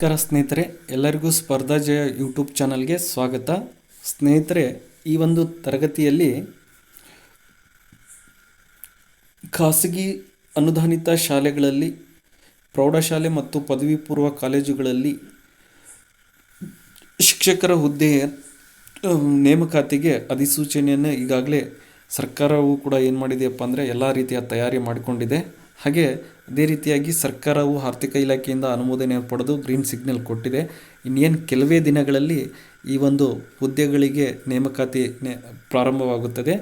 ನಮಸ್ಕಾರ ಸ್ನೇಹಿತರೆ ಎಲ್ಲರಿಗೂ ಸ್ಪರ್ಧಾ ಜಯ ಯೂಟ್ಯೂಬ್ ಚಾನಲ್ಗೆ ಸ್ವಾಗತ. ಸ್ನೇಹಿತರೆ ಈ ಒಂದು ತರಗತಿಯಲ್ಲಿ ಖಾಸಗಿ ಅನುದಾನಿತ ಶಾಲೆಗಳಲ್ಲಿ ಪ್ರೌಢಶಾಲೆ ಮತ್ತು ಪದವಿ ಪೂರ್ವ ಕಾಲೇಜುಗಳಲ್ಲಿ ಶಿಕ್ಷಕರ ಹುದ್ದೆಯ ಅಹ್, ನೇಮಕಾತಿಗೆ ಅಧಿಸೂಚನೆಯನ್ನು ಈಗಾಗಲೇ ಸರ್ಕಾರವು ಕೂಡ ಏನು ಮಾಡಿದೆಯಪ್ಪ ಅಂದರೆ ಎಲ್ಲ ರೀತಿಯ ತಯಾರಿ ಮಾಡಿಕೊಂಡಿದೆ. ಹಾಗೆ ಅದೇ ರೀತಿಯಾಗಿ ಸರ್ಕಾರವು ಆರ್ಥಿಕ ಇಲಾಖೆಯಿಂದ ಅನುಮೋದನೆ ಪಡೆದು ಗ್ರೀನ್ ಸಿಗ್ನಲ್ ಕೊಟ್ಟಿದೆ. ಇನ್ನೇನು ಕೆಲವೇ ದಿನಗಳಲ್ಲಿ ಈ ಒಂದು ಹುದ್ದೆಗಳಿಗೆ ನೇಮಕಾತಿ ನೇ ಪ್ರಾರಂಭವಾಗುತ್ತದೆ.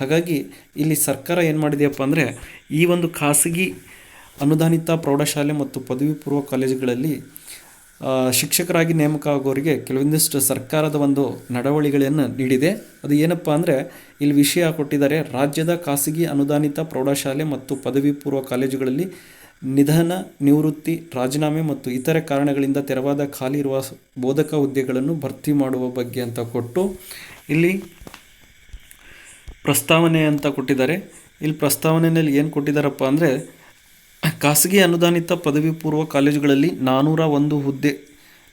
ಹಾಗಾಗಿ ಇಲ್ಲಿ ಸರ್ಕಾರ ಏನು ಮಾಡಿದೆಯಪ್ಪ ಅಂದರೆ ಈ ಒಂದು ಖಾಸಗಿ ಅನುದಾನಿತ ಪ್ರೌಢಶಾಲೆ ಮತ್ತು ಪದವಿ ಪೂರ್ವ ಕಾಲೇಜುಗಳಲ್ಲಿ ಶಿಕ್ಷಕರಾಗಿ ನೇಮಕ ಆಗೋರಿಗೆ ಕೆಲವೊಂದಿಷ್ಟು ಸರ್ಕಾರದ ಒಂದು ನಡವಳಿಗಳನ್ನು ನೀಡಿದೆ. ಅದು ಏನಪ್ಪ ಅಂದರೆ, ಇಲ್ಲಿ ವಿಷಯ ಕೊಟ್ಟಿದ್ದಾರೆ, ರಾಜ್ಯದ ಖಾಸಗಿ ಅನುದಾನಿತ ಪ್ರೌಢಶಾಲೆ ಮತ್ತು ಪದವಿ ಪೂರ್ವ ಕಾಲೇಜುಗಳಲ್ಲಿ ನಿಧನ, ನಿವೃತ್ತಿ, ರಾಜೀನಾಮೆ ಮತ್ತು ಇತರೆ ಕಾರಣಗಳಿಂದ ತೆರವಾದ ಖಾಲಿ ಇರುವ ಬೋಧಕ ಹುದ್ದೆಗಳನ್ನು ಭರ್ತಿ ಮಾಡುವ ಬಗ್ಗೆ ಅಂತ ಕೊಟ್ಟು ಇಲ್ಲಿ ಪ್ರಸ್ತಾವನೆ ಅಂತ ಕೊಟ್ಟಿದ್ದಾರೆ. ಇಲ್ಲಿ ಪ್ರಸ್ತಾವನೆಯಲ್ಲಿ ಏನು ಕೊಟ್ಟಿದ್ದಾರಪ್ಪ ಅಂದರೆ ಖಾಸಗಿ ಅನುದಾನಿತ ಪದವಿ ಪೂರ್ವ ಕಾಲೇಜುಗಳಲ್ಲಿ ನಾನ್ನೂರ ಒಂದು ಹುದ್ದೆ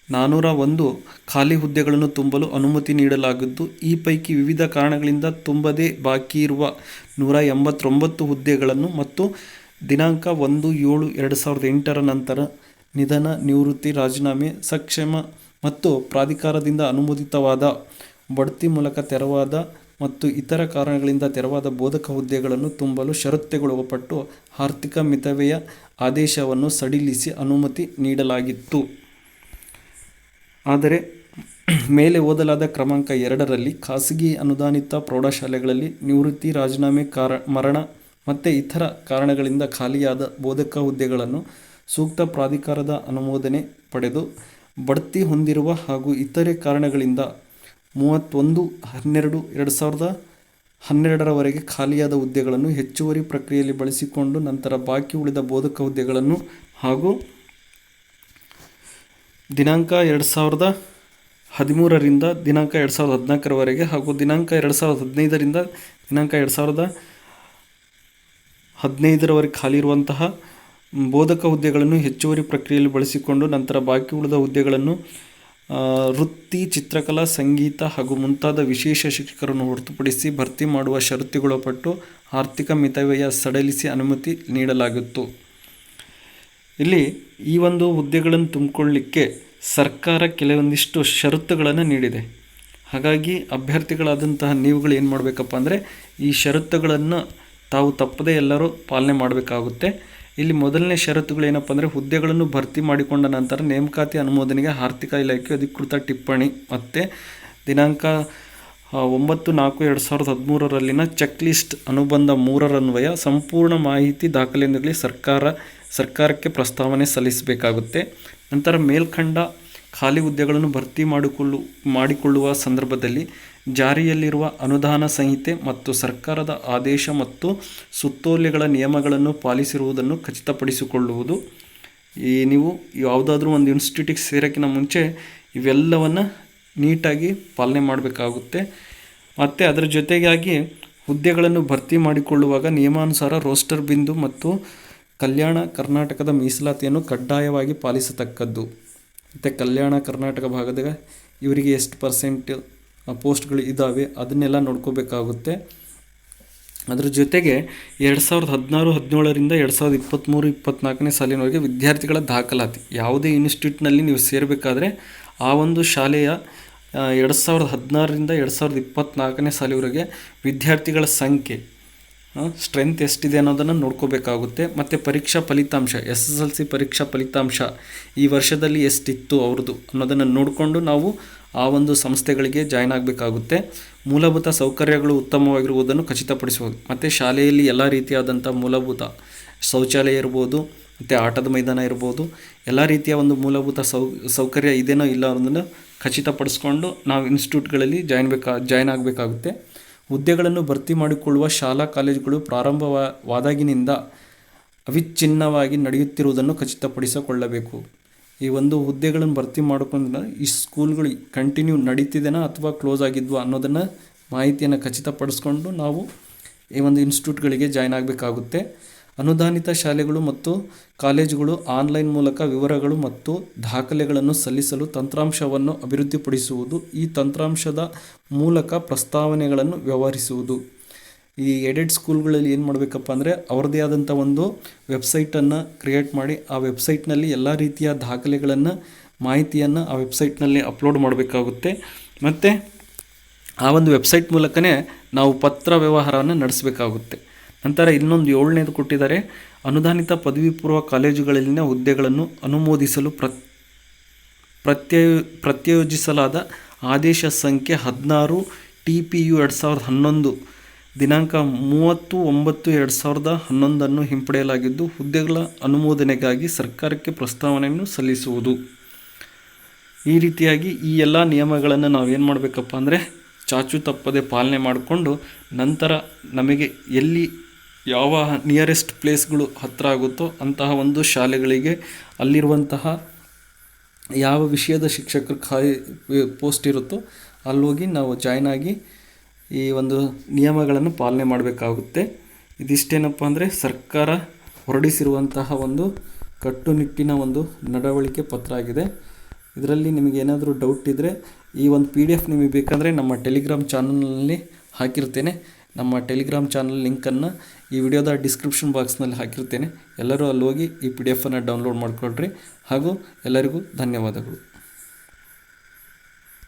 ನಾನ್ನೂರ ಒಂದು ಖಾಲಿ ಹುದ್ದೆಗಳನ್ನು ತುಂಬಲು ಅನುಮತಿ ನೀಡಲಾಗಿದ್ದು, ಈ ಪೈಕಿ ವಿವಿಧ ಕಾರಣಗಳಿಂದ ತುಂಬದೇ ಬಾಕಿ ಇರುವ ನೂರ ಎಂಬತ್ತೊಂಬತ್ತು ಹುದ್ದೆಗಳನ್ನು ಮತ್ತು ದಿನಾಂಕ ಒಂದು ಏಳು ಎರಡು ಸಾವಿರದ ಎಂಟರ ನಂತರ ನಿಧನ ನಿವೃತ್ತಿ ರಾಜೀನಾಮೆ ಸಕ್ಷಮ ಮತ್ತು ಪ್ರಾಧಿಕಾರದಿಂದ ಅನುಮೋದಿತವಾದ ಬಡ್ತಿ ಮೂಲಕ ತೆರವಾದ ಮತ್ತು ಇತರ ಕಾರಣಗಳಿಂದ ತೆರವಾದ ಬೋಧಕ ಹುದ್ದೆಗಳನ್ನು ತುಂಬಲು ಷರತ್ತುಗೊಳಪಟ್ಟು ಆರ್ಥಿಕ ಮಿತವ್ಯಯ ಆದೇಶವನ್ನು ಸಡಿಲಿಸಿ ಅನುಮತಿ ನೀಡಲಾಗಿತ್ತು. ಆದರೆ ಮೇಲೆ ಓದಲಾದ ಕ್ರಮಾಂಕ ಎರಡರಲ್ಲಿ ಖಾಸಗಿ ಅನುದಾನಿತ ಪ್ರೌಢಶಾಲೆಗಳಲ್ಲಿ ನಿವೃತ್ತಿ ರಾಜೀನಾಮೆ ಕಾರ, ಮರಣ ಮತ್ತು ಇತರ ಕಾರಣಗಳಿಂದ ಖಾಲಿಯಾದ ಬೋಧಕ ಹುದ್ದೆಗಳನ್ನು ಸೂಕ್ತ ಪ್ರಾಧಿಕಾರದ ಅನುಮೋದನೆ ಪಡೆದು ಬಡ್ತಿ ಹೊಂದಿರುವ ಹಾಗೂ ಇತರೆ ಕಾರಣಗಳಿಂದ ಮೂವತ್ತೊಂದು, ಹನ್ನೆರಡು, ಎರಡು ಸಾವಿರದ ಹನ್ನೆರಡರವರೆಗೆ ಖಾಲಿಯಾದ ಹುದ್ದೆಗಳನ್ನು ಹೆಚ್ಚುವರಿ ಪ್ರಕ್ರಿಯೆಯಲ್ಲಿ ಬಳಸಿಕೊಂಡು ನಂತರ ಬಾಕಿ ಉಳಿದ ಬೋಧಕ ಹುದ್ದೆಗಳನ್ನು ಹಾಗೂ ದಿನಾಂಕ ಎರಡು ಸಾವಿರದ ಹದಿಮೂರರಿಂದ ದಿನಾಂಕ ಎರಡು ಸಾವಿರದ ಹದಿನಾಲ್ಕರವರೆಗೆ ಹಾಗೂ ದಿನಾಂಕ ಎರಡು ಸಾವಿರದ ಹದಿನೈದರಿಂದ ದಿನಾಂಕ ಎರಡು ಸಾವಿರದ ಹದಿನೈದರವರೆಗೆ ಖಾಲಿ ಇರುವಂತಹ ಬೋಧಕ ಹುದ್ದೆಗಳನ್ನು ಹೆಚ್ಚುವರಿ ಪ್ರಕ್ರಿಯೆಯಲ್ಲಿ ಬಳಸಿಕೊಂಡು ನಂತರ ಬಾಕಿ ಉಳಿದ ಹುದ್ದೆಗಳನ್ನು ವೃತ್ತಿ, ಚಿತ್ರಕಲಾ, ಸಂಗೀತ ಹಾಗೂ ಮುಂತಾದ ವಿಶೇಷ ಶಿಕ್ಷಕರನ್ನು ಹೊರತುಪಡಿಸಿ ಭರ್ತಿ ಮಾಡುವ ಷರತ್ತುಗೊಳಪಟ್ಟು ಆರ್ಥಿಕ ಮಿತವ್ಯಯ ಸಡಿಲಿಸಿ ಅನುಮತಿ ನೀಡಲಾಗಿತ್ತು. ಇಲ್ಲಿ ಈ ಒಂದು ಹುದ್ದೆಗಳನ್ನು ತುಂಬಿಕೊಳ್ಳಲಿಕ್ಕೆ ಸರ್ಕಾರ ಕೆಲವೊಂದಿಷ್ಟು ಷರತ್ತುಗಳನ್ನು ನೀಡಿದೆ. ಹಾಗಾಗಿ ಅಭ್ಯರ್ಥಿಗಳಾದಂತಹ ನೀವುಗಳು ಏನು ಮಾಡಬೇಕಪ್ಪ ಅಂದರೆ ಈ ಷರತ್ತುಗಳನ್ನು ತಾವು ತಪ್ಪದೇ ಎಲ್ಲರೂ ಪಾಲನೆ ಮಾಡಬೇಕಾಗುತ್ತೆ. ಇಲ್ಲಿ ಮೊದಲನೇ ಷರತ್ತುಗಳು ಏನಪ್ಪ ಅಂದರೆ ಹುದ್ದೆಗಳನ್ನು ಭರ್ತಿ ಮಾಡಿಕೊಂಡ ನಂತರ ನೇಮಕಾತಿ ಅನುಮೋದನೆಗೆ ಆರ್ಥಿಕ ಇಲಾಖೆ ಅಧಿಕೃತ ಟಿಪ್ಪಣಿ. ಮತ್ತು ದಿನಾಂಕ ಒಂಬತ್ತು ನಾಲ್ಕು ಎರಡು ಸಾವಿರದ ಹದಿಮೂರರಲ್ಲಿನ ಚೆಕ್ ಲಿಸ್ಟ್ ಅನುಬಂಧ ಮೂರರನ್ವಯ ಸಂಪೂರ್ಣ ಮಾಹಿತಿ ದಾಖಲೆಯಿಂದಲೇ ಸರ್ಕಾರ, ಸರ್ಕಾರಕ್ಕೆ ಪ್ರಸ್ತಾವನೆ ಸಲ್ಲಿಸಬೇಕಾಗುತ್ತೆ. ನಂತರ ಮೇಲ್ಕಂಡ ಖಾಲಿ ಹುದ್ದೆಗಳನ್ನು ಭರ್ತಿ ಮಾಡಿಕೊಳ್ಳು, ಮಾಡಿಕೊಳ್ಳುವ ಸಂದರ್ಭದಲ್ಲಿ ಜಾರಿಯಲ್ಲಿರುವ ಅನುದಾನ ಸಂಹಿತೆ ಮತ್ತು ಸರ್ಕಾರದ ಆದೇಶ ಮತ್ತು ಸುತ್ತೋಲೆಗಳ ನಿಯಮಗಳನ್ನು ಪಾಲಿಸಿರುವುದನ್ನು ಖಚಿತಪಡಿಸಿಕೊಳ್ಳುವುದು. ಈ ನೀವು ಯಾವುದಾದ್ರೂ ಒಂದು ಇನ್ಸ್ಟಿಟ್ಯೂಟಿಗೆ ಸೇರೋಕ್ಕಿಂತ ಮುಂಚೆ ಇವೆಲ್ಲವನ್ನು ನೀಟಾಗಿ ಪಾಲನೆ ಮಾಡಬೇಕಾಗುತ್ತೆ. ಮತ್ತು ಅದರ ಜೊತೆಗಾಗಿ ಹುದ್ದೆಗಳನ್ನು ಭರ್ತಿ ಮಾಡಿಕೊಳ್ಳುವಾಗ ನಿಯಮಾನುಸಾರ ರೋಸ್ಟರ್ ಬಿಂದು ಮತ್ತು ಕಲ್ಯಾಣ ಕರ್ನಾಟಕದ ಮೀಸಲಾತಿಯನ್ನು ಕಡ್ಡಾಯವಾಗಿ ಪಾಲಿಸತಕ್ಕದ್ದು. ಮತ್ತು ಕಲ್ಯಾಣ ಕರ್ನಾಟಕ ಭಾಗದಾಗ ಇವರಿಗೆ ಎಷ್ಟು ಪರ್ಸೆಂಟ್ ಪೋಸ್ಟ್ಗಳು ಇದ್ದಾವೆ ಅದನ್ನೆಲ್ಲ ನೋಡ್ಕೋಬೇಕಾಗುತ್ತೆ. ಅದ್ರ ಜೊತೆಗೆ ಎರಡು ಸಾವಿರದ ಹದಿನಾರು, ಹದಿನೇಳರಿಂದ ಎರಡು ಸಾವಿರದ ಇಪ್ಪತ್ತ್ಮೂರು ಇಪ್ಪತ್ತ್ನಾಲ್ಕನೇ ಸಾಲಿನವರೆಗೆ ವಿದ್ಯಾರ್ಥಿಗಳ ದಾಖಲಾತಿ ಯಾವುದೇ ಇನ್ಸ್ಟಿಟ್ಯೂಟ್ನಲ್ಲಿ ನೀವು ಸೇರಬೇಕಾದ್ರೆ ಆ ಒಂದು ಶಾಲೆಯ ಎರಡು ಸಾವಿರದ ಹದಿನಾರರಿಂದ ಎರಡು ಸಾವಿರದ ಇಪ್ಪತ್ತ್ನಾಲ್ಕನೇ ಸಾಲಿವರೆಗೆ ವಿದ್ಯಾರ್ಥಿಗಳ ಸಂಖ್ಯೆ ಸ್ಟ್ರೆಂತ್ ಎಷ್ಟಿದೆ ಅನ್ನೋದನ್ನು ನೋಡ್ಕೋಬೇಕಾಗುತ್ತೆ. ಮತ್ತು ಪರೀಕ್ಷಾ ಫಲಿತಾಂಶ, ಎಸ್ ಎಸ್ ಎಲ್ ಸಿ ಪರೀಕ್ಷಾ ಫಲಿತಾಂಶ ಈ ವರ್ಷದಲ್ಲಿ ಎಷ್ಟಿತ್ತು ಅವ್ರದ್ದು ಅನ್ನೋದನ್ನು ನೋಡಿಕೊಂಡು ನಾವು ಆ ಒಂದು ಸಂಸ್ಥೆಗಳಿಗೆ ಜಾಯ್ನ್ ಆಗಬೇಕಾಗುತ್ತೆ. ಮೂಲಭೂತ ಸೌಕರ್ಯಗಳು ಉತ್ತಮವಾಗಿರುವುದನ್ನು ಖಚಿತಪಡಿಸಬಹುದು. ಮತ್ತು ಶಾಲೆಯಲ್ಲಿ ಎಲ್ಲ ರೀತಿಯಾದಂಥ ಮೂಲಭೂತ ಶೌಚಾಲಯ ಇರ್ಬೋದು, ಮತ್ತು ಆಟದ ಮೈದಾನ ಇರ್ಬೋದು, ಎಲ್ಲ ರೀತಿಯ ಒಂದು ಮೂಲಭೂತ ಸೌ, ಸೌಕರ್ಯ ಇದೇನೋ ಇಲ್ಲ ಅನ್ನೋದನ್ನು ಖಚಿತಪಡಿಸ್ಕೊಂಡು ನಾವು ಇನ್ಸ್ಟಿಟ್ಯೂಟ್ಗಳಲ್ಲಿ ಜಾಯ್ನ್ ಬೇಕಾ ಜಾಯ್ನ್ ಆಗಬೇಕಾಗುತ್ತೆ. ಹುದ್ದೆಗಳನ್ನು ಭರ್ತಿ ಮಾಡಿಕೊಳ್ಳುವ ಶಾಲಾ ಕಾಲೇಜುಗಳು ಪ್ರಾರಂಭವಾದಾಗಿನಿಂದ ಅವಿಚ್ಛಿನ್ನವಾಗಿ ನಡೆಯುತ್ತಿರುವುದನ್ನು ಖಚಿತಪಡಿಸಿಕೊಳ್ಳಬೇಕು. ಈ ಒಂದು ಹುದ್ದೆಗಳನ್ನು ಭರ್ತಿ ಮಾಡಿಕೊಂಡ ಈ ಸ್ಕೂಲ್ಗಳು ಕಂಟಿನ್ಯೂ ನಡೀತಿದೆನಾ ಅಥವಾ ಕ್ಲೋಸ್ ಆಗಿದ್ವಾ ಅನ್ನೋದನ್ನು ಮಾಹಿತಿಯನ್ನು ಖಚಿತಪಡಿಸ್ಕೊಂಡು ನಾವು ಈ ಒಂದು ಇನ್ಸ್ಟಿಟ್ಯೂಟ್ಗಳಿಗೆ ಜಾಯ್ನ್ ಆಗಬೇಕಾಗುತ್ತೆ. ಅನುದಾನಿತ ಶಾಲೆಗಳು ಮತ್ತು ಕಾಲೇಜುಗಳು ಆನ್ಲೈನ್ ಮೂಲಕ ವಿವರಗಳು ಮತ್ತು ದಾಖಲೆಗಳನ್ನು ಸಲ್ಲಿಸಲು ತಂತ್ರಾಂಶವನ್ನು ಅಭಿವೃದ್ಧಿಪಡಿಸುವುದು, ಈ ತಂತ್ರಾಂಶದ ಮೂಲಕ ಪ್ರಸ್ತಾವನೆಗಳನ್ನು ವ್ಯವಹರಿಸುವುದು. ಈ ಎಡೆಡ್ ಸ್ಕೂಲ್ಗಳಲ್ಲಿ ಏನು ಮಾಡಬೇಕಪ್ಪ ಅಂದರೆ ಅವರದೇ ಆದಂಥ ಒಂದು ವೆಬ್ಸೈಟನ್ನು ಕ್ರಿಯೇಟ್ ಮಾಡಿ, ಆ ವೆಬ್ಸೈಟ್ನಲ್ಲಿ ಎಲ್ಲ ರೀತಿಯ ದಾಖಲೆಗಳನ್ನು, ಮಾಹಿತಿಯನ್ನು ಆ ವೆಬ್ಸೈಟ್ನಲ್ಲಿ ಅಪ್ಲೋಡ್ ಮಾಡಬೇಕಾಗುತ್ತೆ. ಮತ್ತು ಆ ಒಂದು ವೆಬ್ಸೈಟ್ ಮೂಲಕನೇ ನಾವು ಪತ್ರ ವ್ಯವಹಾರವನ್ನು ನಡೆಸಬೇಕಾಗುತ್ತೆ. ನಂತರ ಇನ್ನೊಂದು ಏಳನೇದು ಕೊಟ್ಟಿದ್ದಾರೆ, ಅನುದಾನಿತ ಪದವಿ ಪೂರ್ವ ಕಾಲೇಜುಗಳಲ್ಲಿನ ಹುದ್ದೆಗಳನ್ನು ಅನುಮೋದಿಸಲು ಪ್ರ, ಪ್ರತ್ಯಯ ಪ್ರತ್ಯೋಜಿಸಲಾದ ಆದೇಶ ಸಂಖ್ಯೆ ಹದಿನಾರು ಟಿ ಪಿ ಯು ಎರಡು ಸಾವಿರದ ಹನ್ನೊಂದು, ದಿನಾಂಕ ಮೂವತ್ತು ಒಂಬತ್ತು ಎರಡು ಸಾವಿರದ ಹನ್ನೊಂದನ್ನು ಹಿಂಪಡೆಯಲಾಗಿದ್ದು, ಹುದ್ದೆಗಳ ಅನುಮೋದನೆಗಾಗಿ ಸರ್ಕಾರಕ್ಕೆ ಪ್ರಸ್ತಾವನೆಯನ್ನು ಸಲ್ಲಿಸುವುದು. ಈ ರೀತಿಯಾಗಿ ಈ ಎಲ್ಲ ನಿಯಮಗಳನ್ನು ನಾವೇನು ಮಾಡಬೇಕಪ್ಪ ಅಂದರೆ, ಚಾಚು ತಪ್ಪದೆ ಪಾಲನೆ ಮಾಡಿಕೊಂಡು ನಂತರ ನಮಗೆ ಎಲ್ಲಿ ಯಾವ ನಿಯರೆಸ್ಟ್ ಪ್ಲೇಸ್ಗಳು ಹತ್ತಿರ ಆಗುತ್ತೋ ಅಂತಹ ಒಂದು ಶಾಲೆಗಳಿಗೆ ಅಲ್ಲಿರುವಂತಹ ಯಾವ ವಿಷಯದ ಶಿಕ್ಷಕರು ಖಾಲಿ ಪೋಸ್ಟ್ ಇರುತ್ತೋ ಅಲ್ಲೋಗಿ ನಾವು ಜಾಯ್ನ್ ಆಗಿ ಈ ಒಂದು ನಿಯಮಗಳನ್ನು ಪಾಲನೆ ಮಾಡಬೇಕಾಗುತ್ತೆ. ಇದಿಷ್ಟೇನಪ್ಪ ಅಂದರೆ ಸರ್ಕಾರ ಹೊರಡಿಸಿರುವಂತಹ ಒಂದು ಕಟ್ಟುನಿಟ್ಟಿನ ಒಂದು ನಡವಳಿಕೆ ಪತ್ರ ಆಗಿದೆ. ಇದರಲ್ಲಿ ನಿಮಗೆ ಏನಾದರೂ ಡೌಟ್ ಇದ್ದರೆ ಈ ಒಂದು ಪಿ ಡಿ ಎಫ್ ನಿಮಗೆ ಬೇಕಂದರೆ ನಮ್ಮ ಟೆಲಿಗ್ರಾಮ್ ಚಾನಲ್ನಲ್ಲಿ ಹಾಕಿರ್ತೇನೆ. ನಮ್ಮ ಟೆಲಿಗ್ರಾಮ್ ಚಾನಲ್ ಲಿಂಕನ್ನು ಈ ವಿಡಿಯೋದ ಡಿಸ್ಕ್ರಿಪ್ಷನ್ ಬಾಕ್ಸ್ನಲ್ಲಿ ಹಾಕಿರ್ತೇನೆ. ಎಲ್ಲರೂ ಅಲ್ಲಿ ಹೋಗಿ ಈ ಪಿ ಡಿ ಎಫನ್ನು ಡೌನ್ಲೋಡ್ ಮಾಡಿಕೊಳ್ರಿ. ಹಾಗೂ ಎಲ್ಲರಿಗೂ ಧನ್ಯವಾದಗಳು.